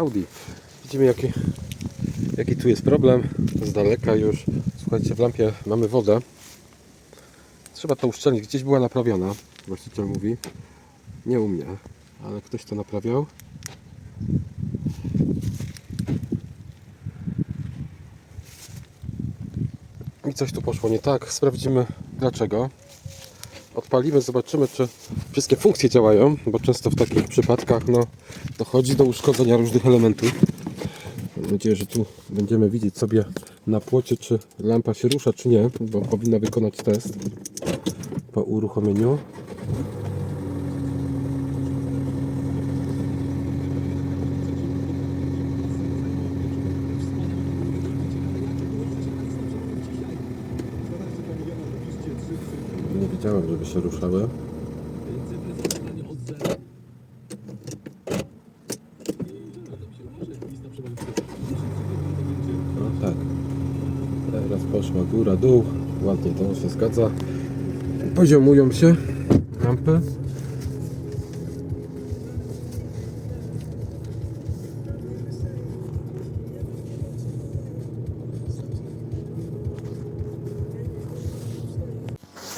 Audi. Widzimy jaki, jaki tu jest problem. Z daleka już. Słuchajcie, w lampie mamy wodę. Trzeba to uszczelnić. Gdzieś była naprawiona. Właściciel mówi. Nie u mnie, ale ktoś to naprawiał. I coś tu poszło nie tak. Sprawdzimy dlaczego. Odpalimy, zobaczymy czy wszystkie funkcje działają, bo często w takich przypadkach no, dochodzi do uszkodzenia różnych elementów. Mam nadzieję, że tu będziemy widzieć sobie na płocie, czy lampa się rusza, czy nie, bo powinna wykonać test po uruchomieniu. Nie widziałem, żeby się ruszały. No tak. Teraz poszła góra, dół. Ładnie to się zgadza. Poziomują się lampy.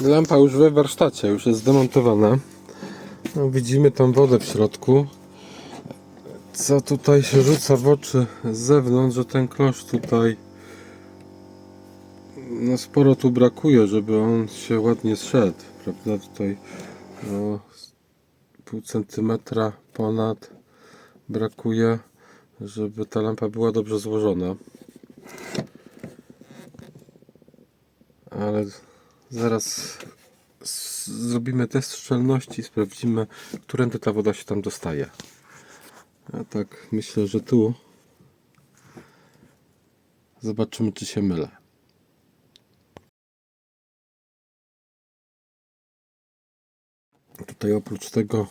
Lampa już we warsztacie, już jest zdemontowana. No, widzimy tą wodę w środku. Co tutaj się rzuca w oczy z zewnątrz, że ten klosz tutaj no sporo tu brakuje, żeby on się ładnie zszedł, prawda? Tutaj no, pół centymetra ponad brakuje, żeby ta lampa była dobrze złożona. Ale zaraz zrobimy test szczelności, sprawdzimy, którędy ta woda się tam dostaje. Ja tak myślę, że tu zobaczymy, czy się mylę. Tutaj oprócz tego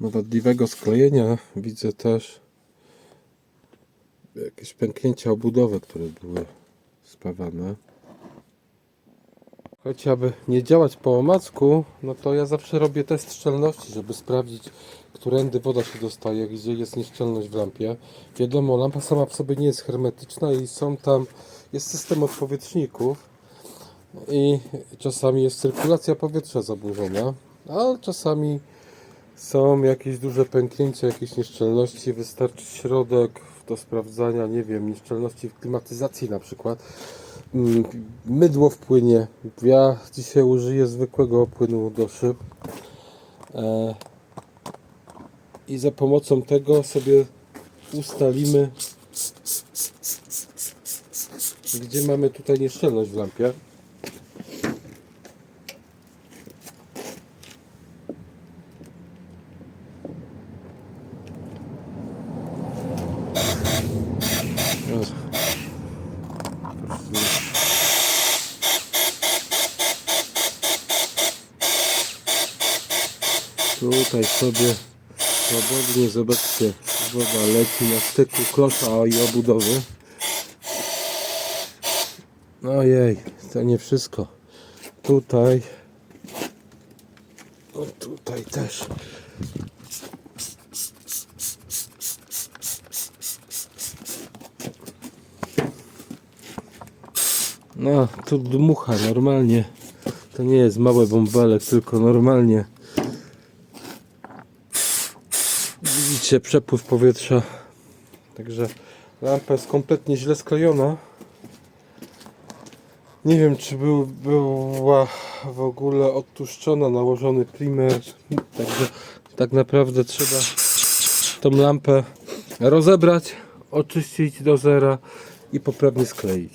wadliwego sklejenia widzę też jakieś pęknięcia obudowe, które były spawane. Choć aby nie działać po omacku, no to ja zawsze robię test szczelności, żeby sprawdzić, którędy woda się dostaje, gdzie jest nieszczelność w lampie. Wiadomo, lampa sama w sobie nie jest hermetyczna i są tam, jest system odpowietrzników i czasami jest cyrkulacja powietrza zaburzona, a czasami są jakieś duże pęknięcia, jakieś nieszczelności, wystarczy środek do sprawdzania, nie wiem, nieszczelności w klimatyzacji na przykład. Mm, Mydło wpłynie. Ja dzisiaj użyję zwykłego płynu do szyb. E, I za pomocą tego sobie ustalimy, gdzie mamy tutaj nieszczelność w lampie. Tutaj sobie swobodnie, zobaczcie, woda leci na styku klosza i obudowy. Ojej, to nie wszystko. Tutaj, o tutaj też. No, tu dmucha normalnie. To nie jest mały bąbelek, tylko normalnie Widzicie przepływ powietrza. Także lampa jest kompletnie źle sklejona. Nie wiem czy był, była w ogóle odtłuszczona, nałożony primer. Także tak naprawdę trzeba tą lampę rozebrać, oczyścić do zera i poprawnie skleić.